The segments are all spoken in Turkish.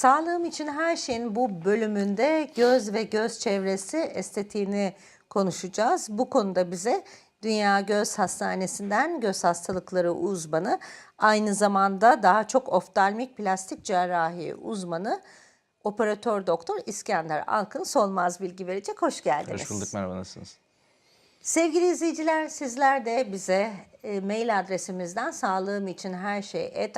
Sağlığım için her şeyin bu bölümünde göz ve göz çevresi estetiğini konuşacağız. Bu konuda bize Dünya Göz Hastanesi'nden göz hastalıkları uzmanı, aynı zamanda daha çok oftalmik plastik cerrahi uzmanı operatör doktor İskender Alkın Solmaz bilgi verecek. Hoş geldiniz. Hoş bulduk merhaba nasılsınız? Sevgili izleyiciler sizler de bize e, mail adresimizden sağlığım için her şey et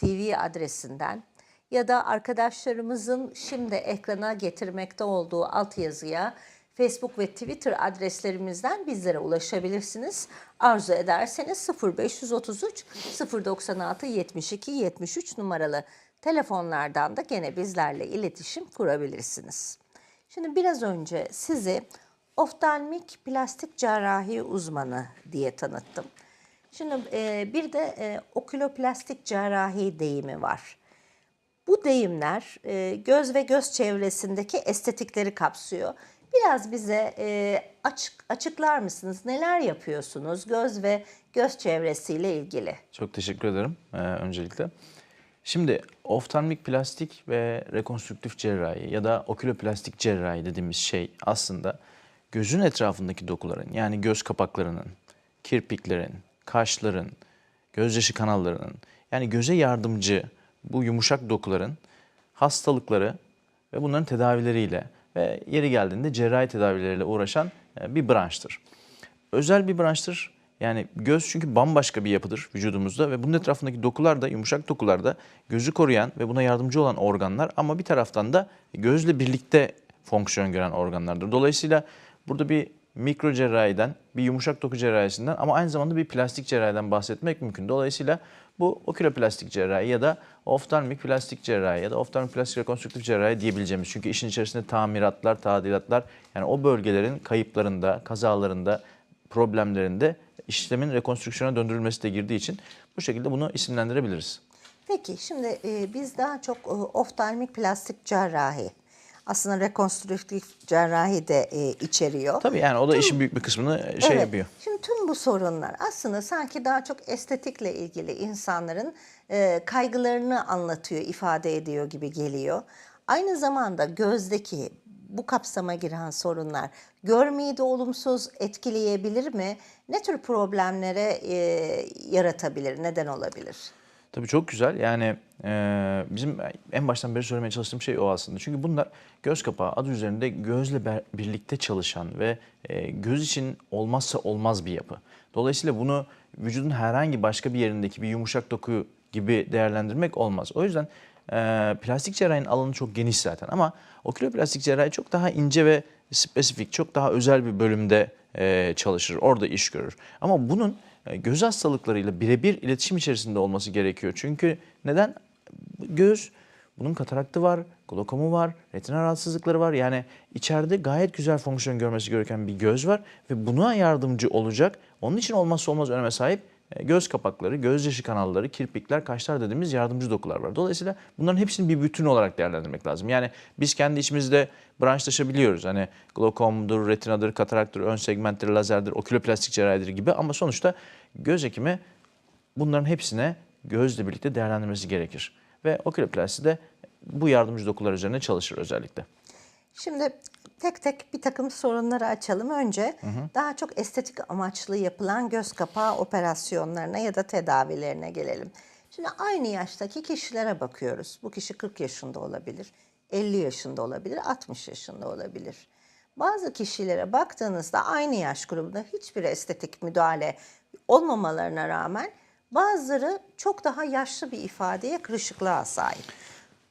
atvavrupa.tv adresinden ya da arkadaşlarımızın şimdi ekrana getirmekte olduğu altyazıya Facebook ve Twitter adreslerimizden bizlere ulaşabilirsiniz. Arzu ederseniz 0533 096 72 73 numaralı telefonlardan da gene bizlerle iletişim kurabilirsiniz. Şimdi biraz önce sizi oftalmik plastik cerrahi uzmanı diye tanıttım. Şimdi e, bir de e, oküloplastik cerrahi deyimi var. Bu deyimler e, göz ve göz çevresindeki estetikleri kapsıyor. Biraz bize e, açık açıklar mısınız? Neler yapıyorsunuz göz ve göz çevresiyle ilgili? Çok teşekkür ederim e, öncelikle. Şimdi oftalmik plastik ve rekonstrüktif cerrahi ya da oküloplastik cerrahi dediğimiz şey aslında gözün etrafındaki dokuların yani göz kapaklarının, kirpiklerin, kaşların, gözyaşı kanallarının yani göze yardımcı bu yumuşak dokuların hastalıkları ve bunların tedavileriyle ve yeri geldiğinde cerrahi tedavileriyle uğraşan e, bir branştır. Özel bir branştır. Yani göz çünkü bambaşka bir yapıdır vücudumuzda ve bunun etrafındaki dokular da yumuşak dokular da gözü koruyan ve buna yardımcı olan organlar ama bir taraftan da gözle birlikte fonksiyon gören organlardır. Dolayısıyla burada bir mikro cerrahiden, bir yumuşak doku cerrahisinden ama aynı zamanda bir plastik cerrahiden bahsetmek mümkün. Dolayısıyla bu oküloplastik cerrahi ya da oftalmik plastik cerrahi ya da oftalmik plastik rekonstrüktif cerrahi diyebileceğimiz. Çünkü işin içerisinde tamiratlar, tadilatlar yani o bölgelerin kayıplarında, kazalarında, problemlerinde işlemin rekonstrüksiyona döndürülmesi de girdiği için bu şekilde bunu isimlendirebiliriz. Peki şimdi e, biz daha çok e, oftalmik plastik cerrahi aslında rekonstrüktif cerrahi de e, içeriyor. Tabii yani o da işin büyük bir kısmını şey Evet. yapıyor. Şimdi tüm bu sorunlar aslında sanki daha çok estetikle ilgili insanların e, kaygılarını anlatıyor, ifade ediyor gibi geliyor. Aynı zamanda gözdeki bu kapsama giren sorunlar görmeyi de olumsuz etkileyebilir mi? Ne tür problemlere e, yaratabilir, neden olabilir? Tabii çok güzel. Yani e, bizim en baştan beri söylemeye çalıştığım şey o aslında. Çünkü bunlar göz kapağı adı üzerinde gözle birlikte çalışan ve e, göz için olmazsa olmaz bir yapı. Dolayısıyla bunu vücudun herhangi başka bir yerindeki bir yumuşak doku gibi değerlendirmek olmaz. O yüzden e, plastik cerrahinin alanı çok geniş zaten ama oküloplastik cerrahi çok daha ince ve spesifik, çok daha özel bir bölümde çalışır, orada iş görür. Ama bunun e, göz hastalıklarıyla birebir iletişim içerisinde olması gerekiyor. Çünkü neden? Göz, bunun kataraktı var, glokomu var, retina rahatsızlıkları var. Yani içeride gayet güzel fonksiyon görmesi gereken bir göz var ve buna yardımcı olacak. Onun için olmazsa olmaz öneme sahip e, göz kapakları, gözyaşı kanalları, kirpikler, kaşlar dediğimiz yardımcı dokular var. Dolayısıyla bunların hepsini bir bütün olarak değerlendirmek lazım. Yani biz kendi içimizde branşlaşabiliyoruz. Hani glokomdur, retinadır, kataraktır, ön segmenttir, lazerdir, oküloplastik cerrahidir gibi ama sonuçta göz hekimi bunların hepsine gözle birlikte değerlendirmesi gerekir. Ve oküloplasti de bu yardımcı dokular üzerine çalışır özellikle. Şimdi tek tek bir takım sorunları açalım. Önce daha çok estetik amaçlı yapılan göz kapağı operasyonlarına ya da tedavilerine gelelim. Şimdi aynı yaştaki kişilere bakıyoruz. Bu kişi 40 yaşında olabilir, 50 yaşında olabilir, 60 yaşında olabilir. Bazı kişilere baktığınızda aynı yaş grubunda hiçbir estetik müdahale olmamalarına rağmen bazıları çok daha yaşlı bir ifadeye, kırışıklığa sahip.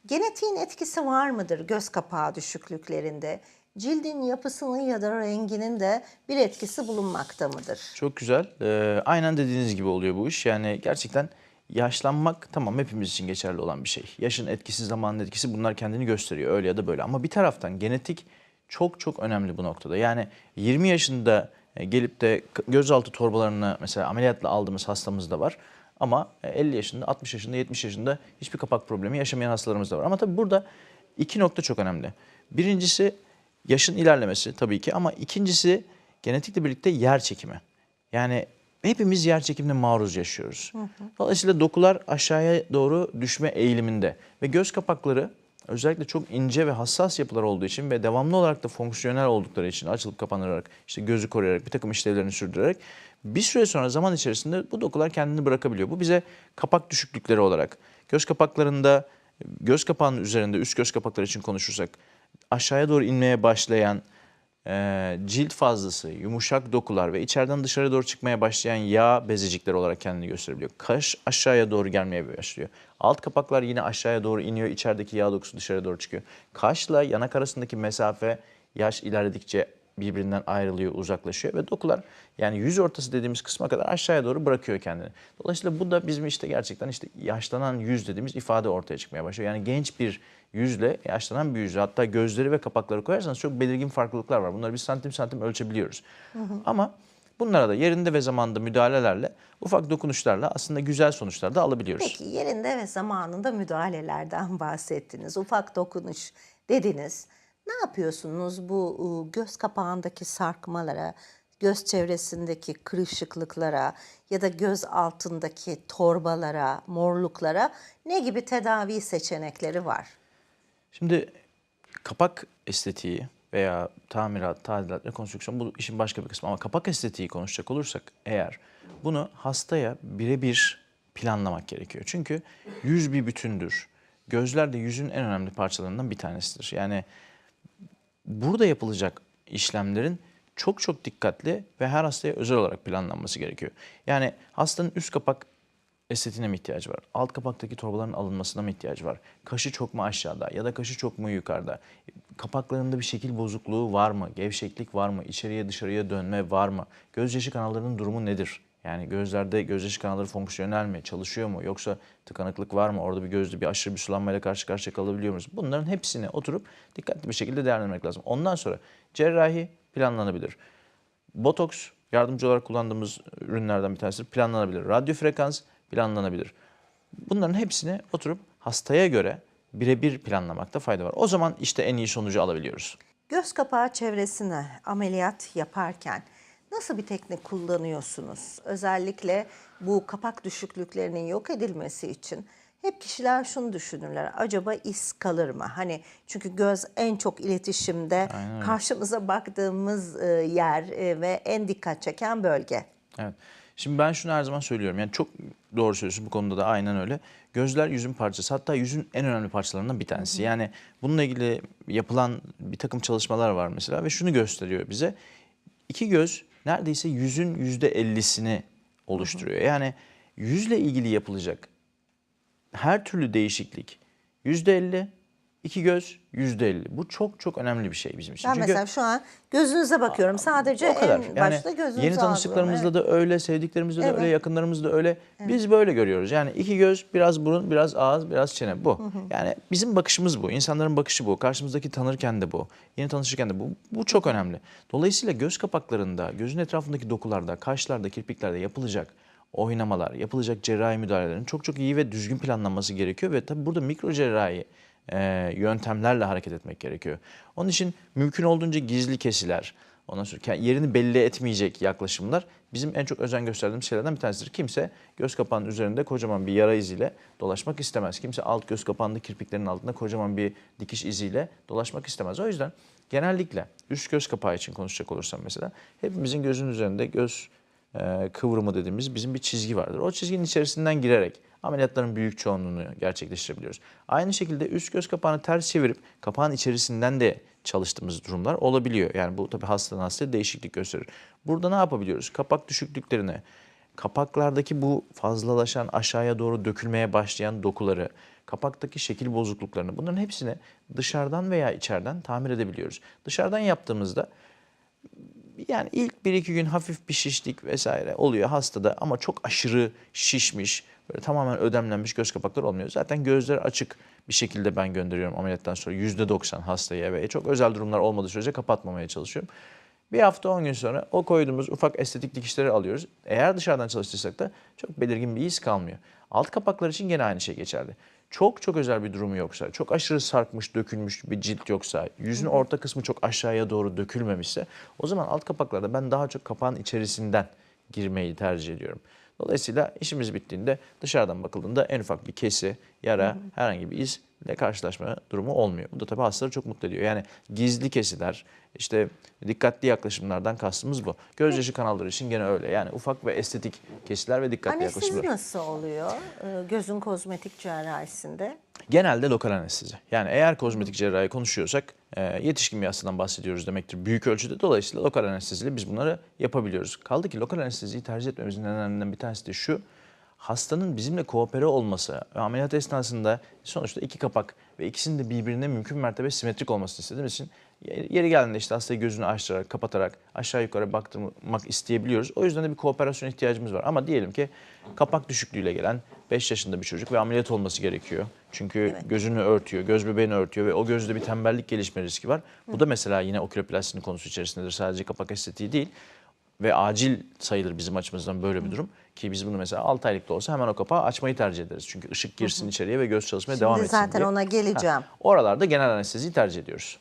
Genetiğin etkisi var mıdır göz kapağı düşüklüklerinde? Cildin yapısının ya da renginin de bir etkisi bulunmakta mıdır? Çok güzel. Ee, aynen dediğiniz gibi oluyor bu iş. Yani gerçekten yaşlanmak tamam hepimiz için geçerli olan bir şey. Yaşın etkisi, zamanın etkisi bunlar kendini gösteriyor öyle ya da böyle. Ama bir taraftan genetik çok çok önemli bu noktada. Yani 20 yaşında e, gelip de gözaltı torbalarını mesela ameliyatla aldığımız hastamız da var. Ama e, 50 yaşında, 60 yaşında, 70 yaşında hiçbir kapak problemi yaşamayan hastalarımız da var. Ama tabii burada iki nokta çok önemli. Birincisi yaşın ilerlemesi tabii ki ama ikincisi genetikle birlikte yer çekimi. Yani hepimiz yer çekimine maruz yaşıyoruz. Dolayısıyla dokular aşağıya doğru düşme eğiliminde ve göz kapakları özellikle çok ince ve hassas yapılar olduğu için ve devamlı olarak da fonksiyonel oldukları için açılıp kapanarak işte gözü koruyarak bir takım işlevlerini sürdürerek bir süre sonra zaman içerisinde bu dokular kendini bırakabiliyor. Bu bize kapak düşüklükleri olarak göz kapaklarında göz kapağının üzerinde üst göz kapakları için konuşursak aşağıya doğru inmeye başlayan cilt fazlası, yumuşak dokular ve içeriden dışarı doğru çıkmaya başlayan yağ bezecikleri olarak kendini gösterebiliyor. Kaş aşağıya doğru gelmeye başlıyor. Alt kapaklar yine aşağıya doğru iniyor, içerideki yağ dokusu dışarı doğru çıkıyor. Kaşla yanak arasındaki mesafe yaş ilerledikçe birbirinden ayrılıyor, uzaklaşıyor ve dokular yani yüz ortası dediğimiz kısma kadar aşağıya doğru bırakıyor kendini. Dolayısıyla bu da bizim işte gerçekten işte yaşlanan yüz dediğimiz ifade ortaya çıkmaya başlıyor. Yani genç bir yüzle yaşlanan bir yüzle hatta gözleri ve kapakları koyarsanız çok belirgin farklılıklar var. Bunları biz santim santim ölçebiliyoruz. Ama bunlara da yerinde ve zamanda müdahalelerle ufak dokunuşlarla aslında güzel sonuçlar da alabiliyoruz. Peki yerinde ve zamanında müdahalelerden bahsettiniz. Ufak dokunuş dediniz. Ne yapıyorsunuz bu ıı, göz kapağındaki sarkmalara, göz çevresindeki kırışıklıklara ya da göz altındaki torbalara, morluklara ne gibi tedavi seçenekleri var? Şimdi kapak estetiği veya tamirat, tadilat, rekonstrüksiyon bu işin başka bir kısmı. Ama kapak estetiği konuşacak olursak eğer bunu hastaya birebir planlamak gerekiyor. Çünkü yüz bir bütündür. Gözler de yüzün en önemli parçalarından bir tanesidir. Yani burada yapılacak işlemlerin çok çok dikkatli ve her hastaya özel olarak planlanması gerekiyor. Yani hastanın üst kapak estetiğine mi ihtiyacı var? Alt kapaktaki torbaların alınmasına mı ihtiyacı var? Kaşı çok mu aşağıda ya da kaşı çok mu yukarıda? Kapaklarında bir şekil bozukluğu var mı? Gevşeklik var mı? İçeriye dışarıya dönme var mı? Gözyaşı kanallarının durumu nedir? Yani gözlerde gözyaşı kanalları fonksiyonel mi? Çalışıyor mu? Yoksa tıkanıklık var mı? Orada bir gözde bir aşırı bir sulanmayla karşı karşıya kalabiliyor muyuz? Bunların hepsini oturup dikkatli bir şekilde değerlendirmek lazım. Ondan sonra cerrahi planlanabilir. Botoks yardımcı olarak kullandığımız ürünlerden bir tanesi planlanabilir. Radyo frekans planlanabilir. Bunların hepsini oturup hastaya göre birebir planlamakta fayda var. O zaman işte en iyi sonucu alabiliyoruz. Göz kapağı çevresine ameliyat yaparken nasıl bir teknik kullanıyorsunuz? Özellikle bu kapak düşüklüklerinin yok edilmesi için hep kişiler şunu düşünürler. Acaba iz kalır mı? Hani çünkü göz en çok iletişimde karşımıza baktığımız e, yer e, ve en dikkat çeken bölge. Evet. Şimdi ben şunu her zaman söylüyorum. Yani çok doğru söylüyorsun bu konuda da aynen öyle. Gözler yüzün parçası. Hatta yüzün en önemli parçalarından bir tanesi. Yani bununla ilgili yapılan bir takım çalışmalar var mesela ve şunu gösteriyor bize. İki göz neredeyse yüzün yüzde ellisini oluşturuyor. Yani yüzle ilgili yapılacak her türlü değişiklik yüzde elli, iki göz yüzde elli. Bu çok çok önemli bir şey bizim için. Ben Çünkü- mesela şu an gözünüze bakıyorum. Sadece o kadar. en Yani başta gözünüze yeni tanıştıklarımızda algılıyorum. da öyle, sevdiklerimizde de Evet. öyle, yakınlarımızda da öyle. Biz böyle görüyoruz. Yani iki göz, biraz burun, biraz ağız, biraz çene bu. Yani bizim bakışımız bu. İnsanların bakışı bu. Karşımızdaki tanırken de bu. Yeni tanışırken de bu. Bu çok önemli. Dolayısıyla göz kapaklarında, gözün etrafındaki dokularda, kaşlarda, kirpiklerde yapılacak oynamalar, yapılacak cerrahi müdahalelerin çok çok iyi ve düzgün planlanması gerekiyor ve tabii burada mikro cerrahi e, yöntemlerle hareket etmek gerekiyor. Onun için mümkün olduğunca gizli kesiler, ondan sonra yerini belli etmeyecek yaklaşımlar bizim en çok özen gösterdiğimiz şeylerden bir tanesidir. Kimse göz kapağının üzerinde kocaman bir yara iziyle dolaşmak istemez. Kimse alt göz kapağında kirpiklerin altında kocaman bir dikiş iziyle dolaşmak istemez. O yüzden genellikle üst göz kapağı için konuşacak olursam mesela hepimizin gözün üzerinde göz e, kıvrımı dediğimiz bizim bir çizgi vardır. O çizginin içerisinden girerek ameliyatların büyük çoğunluğunu gerçekleştirebiliyoruz. Aynı şekilde üst göz kapağını ters çevirip kapağın içerisinden de çalıştığımız durumlar olabiliyor. Yani bu tabii hastadan hastaya değişiklik gösterir. Burada ne yapabiliyoruz? Kapak düşüklüklerine, kapaklardaki bu fazlalaşan aşağıya doğru dökülmeye başlayan dokuları, kapaktaki şekil bozukluklarını bunların hepsini dışarıdan veya içeriden tamir edebiliyoruz. Dışarıdan yaptığımızda yani ilk bir iki gün hafif bir şişlik vesaire oluyor hastada ama çok aşırı şişmiş, böyle tamamen ödemlenmiş göz kapakları olmuyor. Zaten gözler açık bir şekilde ben gönderiyorum ameliyattan sonra %90 hastayı eve. Çok özel durumlar olmadığı sürece kapatmamaya çalışıyorum. Bir hafta 10 gün sonra o koyduğumuz ufak estetik dikişleri alıyoruz. Eğer dışarıdan çalıştırsak da çok belirgin bir iz kalmıyor. Alt kapaklar için gene aynı şey geçerli. Çok çok özel bir durumu yoksa, çok aşırı sarkmış, dökülmüş bir cilt yoksa, yüzün orta kısmı çok aşağıya doğru dökülmemişse o zaman alt kapaklarda ben daha çok kapağın içerisinden girmeyi tercih ediyorum. Dolayısıyla işimiz bittiğinde dışarıdan bakıldığında en ufak bir kesi, yara, herhangi bir izle karşılaşma durumu olmuyor. Bu da tabii hastaları çok mutlu ediyor. Yani gizli kesiler, işte dikkatli yaklaşımlardan kastımız bu. Gözyaşı kanalları için gene öyle. Yani ufak ve estetik kesiler ve dikkatli Anestezi yaklaşımlar. nasıl oluyor e, gözün kozmetik cerrahisinde? Genelde lokal anestezi. Yani eğer kozmetik cerrahi konuşuyorsak e, yetişkin bir hastadan bahsediyoruz demektir büyük ölçüde. Dolayısıyla lokal anesteziyle biz bunları yapabiliyoruz. Kaldı ki lokal anesteziyi tercih etmemizin nedenlerinden bir tanesi de şu. Hastanın bizimle koopere olması ve ameliyat esnasında sonuçta iki kapak ve ikisinin de birbirine mümkün mertebe simetrik olmasını istediğimiz için yeri geldiğinde işte hastayı gözünü açtırarak, kapatarak aşağı yukarı baktırmak isteyebiliyoruz. O yüzden de bir kooperasyon ihtiyacımız var. Ama diyelim ki kapak düşüklüğüyle gelen 5 yaşında bir çocuk ve ameliyat olması gerekiyor. Çünkü gözünü örtüyor, göz bebeğini örtüyor ve o gözde bir tembellik gelişme riski var. Bu da mesela yine oküloplastinin konusu içerisindedir. Sadece kapak estetiği değil ve acil sayılır bizim açımızdan böyle bir durum. Ki biz bunu mesela 6 aylık da olsa hemen o kapağı açmayı tercih ederiz. Çünkü ışık girsin içeriye ve göz çalışmaya devam Şimdi etsin zaten diye. ona geleceğim. Ha, oralarda genel anesteziyi tercih ediyoruz.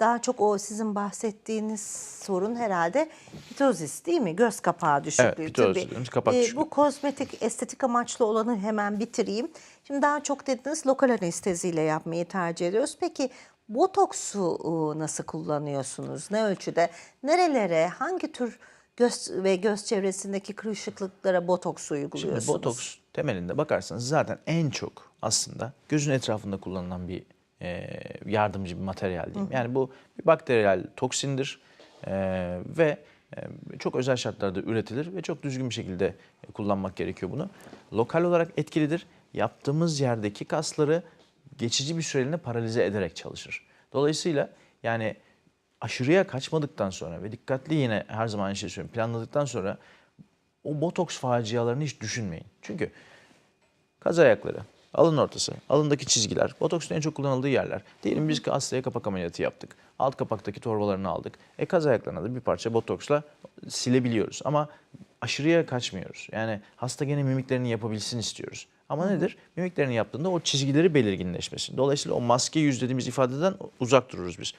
Daha çok o sizin bahsettiğiniz sorun herhalde pitozis değil mi? Göz kapağı düşüklüğü. Evet, pitoz tabii. dediğimiz kapak Ee, düşüklüğü. Bu kozmetik estetik amaçlı olanı hemen bitireyim. Şimdi daha çok dediniz lokal anesteziyle yapmayı tercih ediyoruz. Peki botoksu ıı, nasıl kullanıyorsunuz? Ne ölçüde? Nerelere, hangi tür göz ve göz çevresindeki kırışıklıklara botoks uyguluyorsunuz? Şimdi botoks temelinde bakarsanız zaten en çok aslında gözün etrafında kullanılan bir e, yardımcı bir materyal diyeyim. Yani bu bir bakteriyel toksindir e, ve e, çok özel şartlarda üretilir ve çok düzgün bir şekilde kullanmak gerekiyor bunu. Lokal olarak etkilidir. Yaptığımız yerdeki kasları geçici bir süreliğine paralize ederek çalışır. Dolayısıyla yani aşırıya kaçmadıktan sonra ve dikkatli yine her zaman aynı şeyi söylüyorum planladıktan sonra o botoks facialarını hiç düşünmeyin. Çünkü kaz ayakları, alın ortası, alındaki çizgiler, botoksun en çok kullanıldığı yerler. Diyelim biz hastaya kapak ameliyatı yaptık. Alt kapaktaki torbalarını aldık. E kaz ayaklarına da bir parça botoksla silebiliyoruz. Ama aşırıya kaçmıyoruz. Yani hasta gene mimiklerini yapabilsin istiyoruz. Ama nedir? Mimiklerini yaptığında o çizgileri belirginleşmesi. Dolayısıyla o maske yüz dediğimiz ifadeden uzak dururuz biz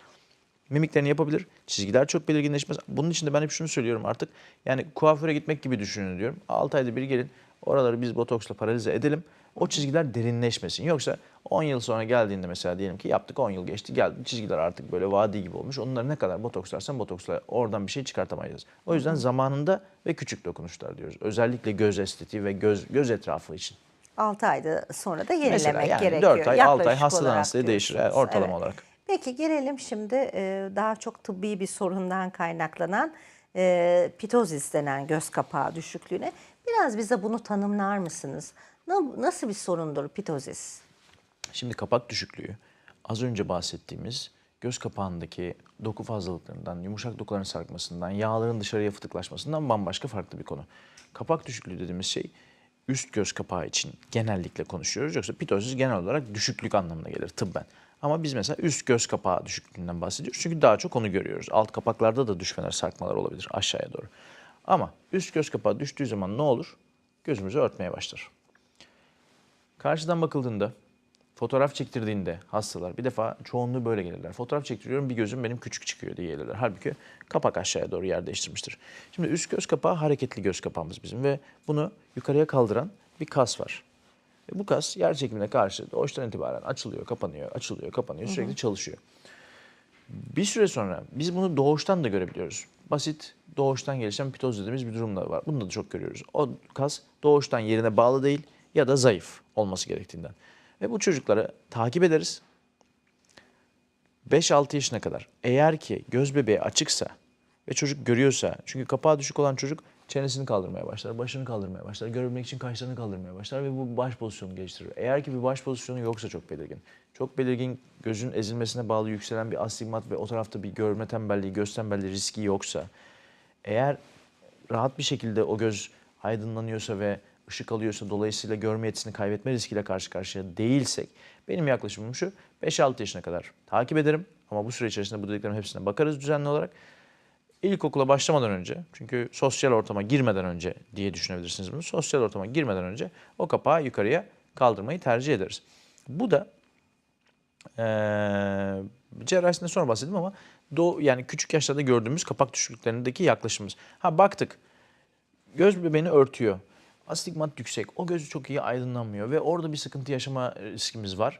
mimiklerini yapabilir. Çizgiler çok belirginleşmez. Bunun için de ben hep şunu söylüyorum artık. Yani kuaföre gitmek gibi düşünün diyorum. 6 ayda bir gelin. Oraları biz botoksla paralize edelim. O çizgiler derinleşmesin. Yoksa 10 yıl sonra geldiğinde mesela diyelim ki yaptık 10 yıl geçti geldi. Çizgiler artık böyle vadi gibi olmuş. Onları ne kadar botokslarsan botoksla oradan bir şey çıkartamayız. O yüzden zamanında ve küçük dokunuşlar diyoruz. Özellikle göz estetiği ve göz göz etrafı için. 6 ayda sonra da yenilemek Mesela yani gerekiyor. 4 ay 6 ay Yaklaşık hastadan hastaya değişir diyorsunuz. ortalama Evet. olarak. Peki gelelim şimdi e, daha çok tıbbi bir sorundan kaynaklanan e, pitozis denen göz kapağı düşüklüğüne. Biraz bize bunu tanımlar mısınız? Na- Nasıl bir sorundur pitozis? Şimdi kapak düşüklüğü az önce bahsettiğimiz göz kapağındaki doku fazlalıklarından, yumuşak dokuların sarkmasından, yağların dışarıya fıtıklaşmasından bambaşka farklı bir konu. Kapak düşüklüğü dediğimiz şey üst göz kapağı için genellikle konuşuyoruz. Yoksa pitozis genel olarak düşüklük anlamına gelir tıbben. Ama biz mesela üst göz kapağı düşüklüğünden bahsediyoruz. Çünkü daha çok onu görüyoruz. Alt kapaklarda da düşmeler, sarkmalar olabilir aşağıya doğru. Ama üst göz kapağı düştüğü zaman ne olur? Gözümüzü örtmeye başlar. Karşıdan bakıldığında, fotoğraf çektirdiğinde hastalar bir defa çoğunluğu böyle gelirler. Fotoğraf çektiriyorum bir gözüm benim küçük çıkıyor diye gelirler. Halbuki kapak aşağıya doğru yer değiştirmiştir. Şimdi üst göz kapağı hareketli göz kapağımız bizim ve bunu yukarıya kaldıran bir kas var. Ve bu kas yer çekimine karşı doğuştan itibaren açılıyor, kapanıyor, açılıyor, kapanıyor, sürekli çalışıyor. Bir süre sonra biz bunu doğuştan da görebiliyoruz. Basit doğuştan gelişen pitoz dediğimiz bir durum da var. Bunu da çok görüyoruz. O kas doğuştan yerine bağlı değil ya da zayıf olması gerektiğinden. Ve bu çocukları takip ederiz. 5-6 yaşına kadar eğer ki göz bebeği açıksa ve çocuk görüyorsa çünkü kapağı düşük olan çocuk çenesini kaldırmaya başlar, başını kaldırmaya başlar, görebilmek için kaşlarını kaldırmaya başlar ve bu baş pozisyonu geliştirir. Eğer ki bir baş pozisyonu yoksa çok belirgin. Çok belirgin gözün ezilmesine bağlı yükselen bir astigmat ve o tarafta bir görme tembelliği, göz tembelliği riski yoksa eğer rahat bir şekilde o göz aydınlanıyorsa ve ışık alıyorsa dolayısıyla görme yetisini kaybetme riskiyle karşı karşıya değilsek benim yaklaşımım şu 5-6 yaşına kadar takip ederim ama bu süre içerisinde bu dediklerimin hepsine bakarız düzenli olarak. İlkokula başlamadan önce çünkü sosyal ortama girmeden önce diye düşünebilirsiniz bunu. Sosyal ortama girmeden önce o kapağı yukarıya kaldırmayı tercih ederiz. Bu da eee cerrahisinden sonra bahsettim ama do, yani küçük yaşlarda gördüğümüz kapak düşüklüklerindeki yaklaşımımız. Ha baktık göz bebeğini örtüyor. Astigmat yüksek. O gözü çok iyi aydınlanmıyor ve orada bir sıkıntı yaşama riskimiz var.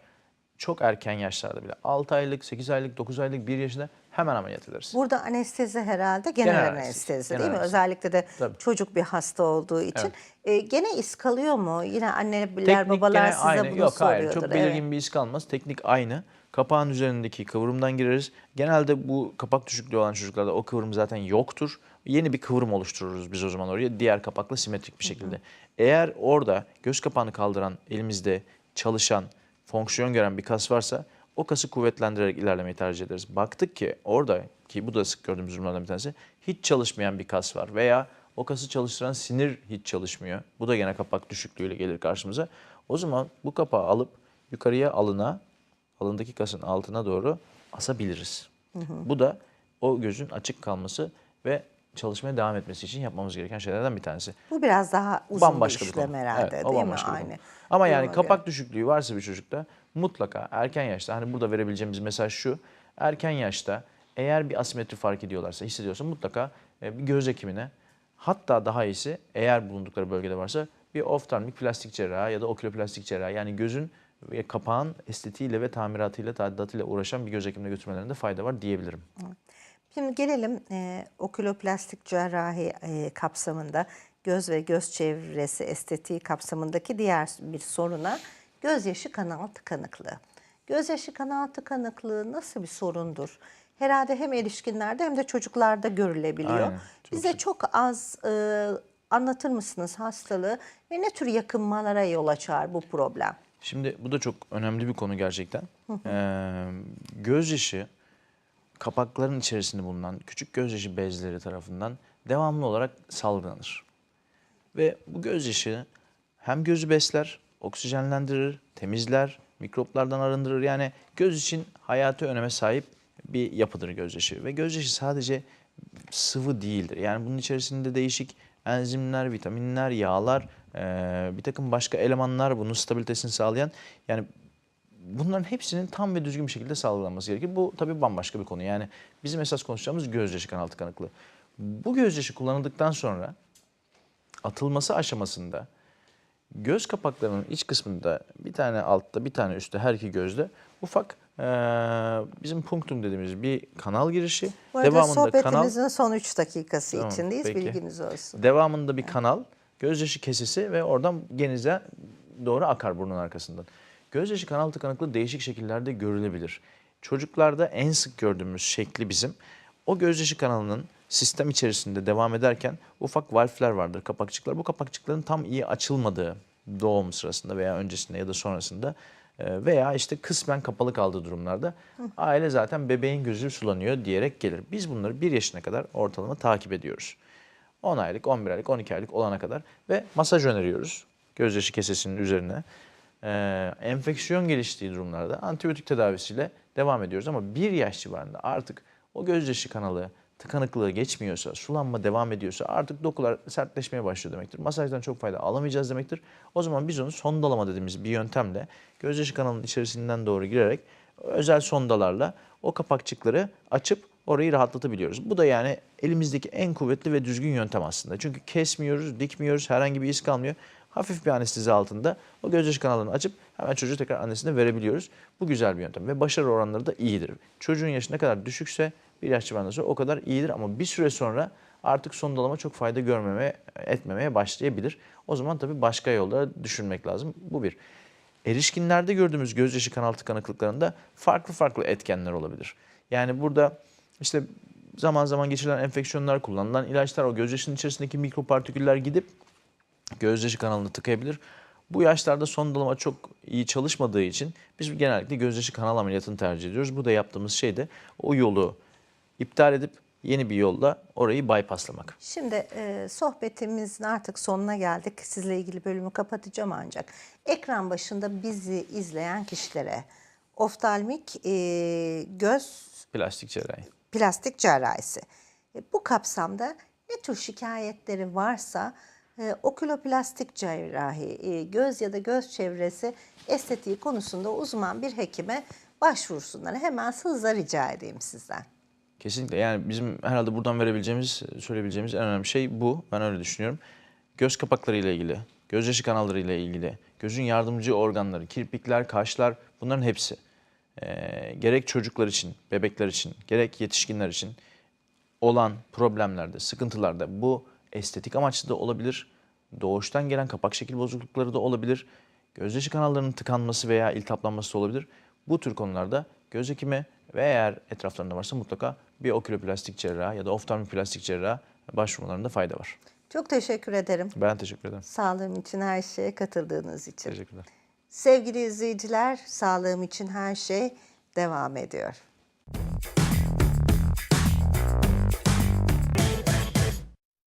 Çok erken yaşlarda bile. 6 aylık, 8 aylık, 9 aylık, 1 yaşında hemen ameliyat ederiz. Burada anestezi herhalde genel, Genel anestezi, anestezi, değil genel mi? anestezi. Özellikle de Tabii. çocuk bir hasta olduğu için. Evet. E, gene iz kalıyor mu? Yine anneler Teknik babalar size aynı. bunu Yok soruyordur. hayır çok evet. belirgin bir iz kalmaz. Teknik aynı. Kapağın üzerindeki kıvrımdan gireriz. Genelde bu kapak düşüklüğü olan çocuklarda o kıvrım zaten yoktur. Yeni bir kıvrım oluştururuz biz o zaman oraya diğer kapakla simetrik bir şekilde. Eğer orada göz kapağını kaldıran elimizde çalışan, fonksiyon gören bir kas varsa o kası kuvvetlendirerek ilerlemeyi tercih ederiz. Baktık ki orada ki bu da sık gördüğümüz durumlardan bir tanesi hiç çalışmayan bir kas var veya o kası çalıştıran sinir hiç çalışmıyor. Bu da gene kapak düşüklüğüyle gelir karşımıza. O zaman bu kapağı alıp yukarıya alına, alındaki kasın altına doğru asabiliriz. Bu da o gözün açık kalması ve çalışmaya devam etmesi için yapmamız gereken şeylerden bir tanesi. Bu biraz daha uzun Bambaşka bir bir işlem herhalde Evet, değil mi? bir. Aynı. Ama yani duruma kapak düşüklüğü varsa bir çocukta mutlaka erken yaşta hani burada verebileceğimiz mesaj şu. Erken yaşta eğer bir asimetri fark ediyorlarsa, hissediyorsa mutlaka e, bir göz hekimine hatta daha iyisi eğer bulundukları bölgede varsa bir oftalmik plastik cerrahı ya da oküloplastik cerrahı yani gözün ve kapağın estetiğiyle ve tamiratıyla, tadilatıyla uğraşan bir göz hekimine götürmelerinde fayda var diyebilirim. Şimdi gelelim e, oküloplastik cerrahi e, kapsamında göz ve göz çevresi estetiği kapsamındaki diğer bir soruna gözyaşı kanal tıkanıklığı. Gözyaşı kanal tıkanıklığı nasıl bir sorundur? Herhalde hem erişkinlerde hem de çocuklarda görülebiliyor. Aynen, çok Bize çok az e, anlatır mısınız hastalığı ve ne tür yakınmalara yol açar bu problem? Şimdi bu da çok önemli bir konu gerçekten. Ee, gözyaşı kapakların içerisinde bulunan küçük gözyaşı bezleri tarafından devamlı olarak salgılanır. Ve bu gözyaşı hem gözü besler, oksijenlendirir, temizler, mikroplardan arındırır. Yani göz için hayati öneme sahip bir yapıdır gözyaşı. Ve gözyaşı sadece sıvı değildir. Yani bunun içerisinde değişik enzimler, vitaminler, yağlar, bir takım başka elemanlar bunun stabilitesini sağlayan yani bunların hepsinin tam ve düzgün bir şekilde sağlanması gerekir. Bu tabii bambaşka bir konu. Yani bizim esas konuşacağımız gözyaşı kanal tıkanıklığı. Bu gözyaşı kullanıldıktan sonra atılması aşamasında göz kapaklarının iç kısmında bir tane altta bir tane üstte her iki gözde ufak bizim punktum dediğimiz bir kanal girişi. Bu arada Devamında sohbetimizin kanal son 3 dakikası Tamam, içindeyiz. peki. Bilginiz olsun. Devamında bir kanal, gözyaşı kesesi ve oradan genize doğru akar burnun arkasından. Gözyaşı kanal tıkanıklığı değişik şekillerde görülebilir. Çocuklarda en sık gördüğümüz şekli bizim o gözyaşı kanalının sistem içerisinde devam ederken ufak valfler vardır, kapakçıklar. Bu kapakçıkların tam iyi açılmadığı doğum sırasında veya öncesinde ya da sonrasında e, veya işte kısmen kapalı kaldığı durumlarda aile zaten bebeğin gözü sulanıyor diyerek gelir. Biz bunları 1 yaşına kadar ortalama takip ediyoruz. 10 aylık, 11 aylık, 12 aylık olana kadar ve masaj öneriyoruz gözyaşı kesesinin üzerine. Ee, enfeksiyon geliştiği durumlarda antibiyotik tedavisiyle devam ediyoruz ama 1 yaş civarında artık o gözyaşı kanalı tıkanıklığı geçmiyorsa, sulanma devam ediyorsa artık dokular sertleşmeye başlıyor demektir. Masajdan çok fayda alamayacağız demektir. O zaman biz onu sondalama dediğimiz bir yöntemle gözyaşı kanalının içerisinden doğru girerek özel sondalarla o kapakçıkları açıp orayı rahatlatabiliyoruz. Bu da yani elimizdeki en kuvvetli ve düzgün yöntem aslında. Çünkü kesmiyoruz, dikmiyoruz, herhangi bir iz kalmıyor. Hafif bir anestezi altında o gözyaşı kanalını açıp hemen çocuğu tekrar annesine verebiliyoruz. Bu güzel bir yöntem ve başarı oranları da iyidir. Çocuğun yaşı ne kadar düşükse bir yaş civarında o kadar iyidir ama bir süre sonra artık sondalama çok fayda görmemeye, etmemeye başlayabilir. O zaman tabii başka yollara düşünmek lazım. Bu bir. Erişkinlerde gördüğümüz gözyaşı kanal tıkanıklıklarında farklı farklı etkenler olabilir. Yani burada işte zaman zaman geçirilen enfeksiyonlar, kullanılan ilaçlar, o gözyaşının içerisindeki mikropartiküller gidip gözyaşı kanalını tıkayabilir. Bu yaşlarda sondalama çok iyi çalışmadığı için biz genellikle gözyaşı kanal ameliyatını tercih ediyoruz. Burada yaptığımız şey de o yolu iptal edip yeni bir yolla orayı bypasslamak. Şimdi e, sohbetimizin artık sonuna geldik. Sizle ilgili bölümü kapatacağım ancak. Ekran başında bizi izleyen kişilere oftalmik e, göz Plastik cerrahi. plastik cerrahisi. E, bu kapsamda ne tür şikayetleri varsa oküloplastik cerrahi, e, göz ya da göz çevresi estetiği konusunda uzman bir hekime başvursunlar. Hemen hızla rica edeyim sizden. Kesinlikle yani bizim herhalde buradan verebileceğimiz, söyleyebileceğimiz en önemli şey bu. Ben öyle düşünüyorum. göz kapakları ile ilgili, gözyaşı kanalları ile ilgili, gözün yardımcı organları, kirpikler, kaşlar bunların hepsi e, gerek çocuklar için, bebekler için, gerek yetişkinler için olan problemlerde, sıkıntılarda bu estetik amaçlı da olabilir. Doğuştan gelen kapak şekil bozuklukları da olabilir. Gözyaşı kanallarının tıkanması veya iltihaplanması da olabilir. Bu tür konularda göz hekimi ve eğer etraflarında varsa mutlaka bir oküloplastik cerrah ya da oftalmoplastik cerrah başvurmalarında fayda var. Çok teşekkür ederim. Ben teşekkür ederim. Sağlığım için her şeye katıldığınız için. Teşekkürler. Sevgili izleyiciler, sağlığım için her şey devam ediyor.